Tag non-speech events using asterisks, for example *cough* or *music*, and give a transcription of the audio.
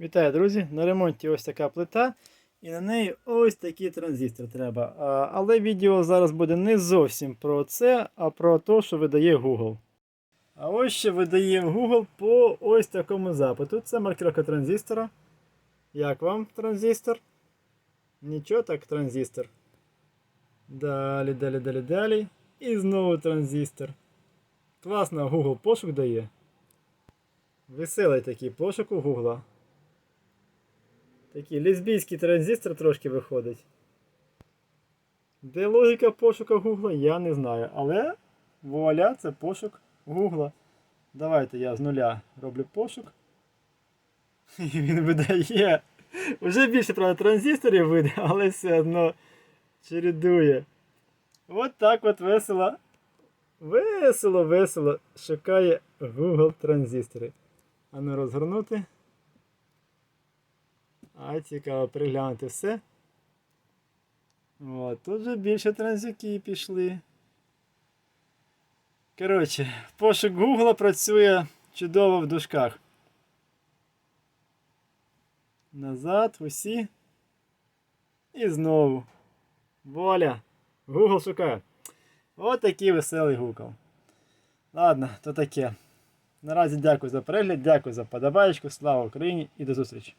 Вітаю, друзі! На ремонті ось така плита, і на неї ось такий транзистор треба. А, Але відео зараз буде не зовсім про це, а про те, що видає Google. А ось що видає Google по ось такому запиту. Це маркировка транзистора. Як вам транзистор? Нічого так, транзистор. Далі, далі, далі, далі. І знову транзистор. Класно Google пошук дає. Веселий такий пошук у Google. Такий лесбійський транзистор трошки виходить. Де логіка пошуку Гугла, я не знаю. Але вуаля, це пошук Гугла. Давайте я з нуля роблю пошук. *laughs* І він видає. Вже більше, правда, транзисторів видає, але все одно чередує. От так от весело. Весело, весело шукає Google транзистори. А ну розгорнути. А, цікаво переглянути все. От, тут вже більше транзюки пішли. Коротше, пошук Google працює чудово в дужках. Назад, усі. І знову. Воля. Google шукає. От такий веселий Google. Ладно, то таке. Наразі дякую за перегляд, дякую за подобаєчку. Слава Україні і до зустрічі!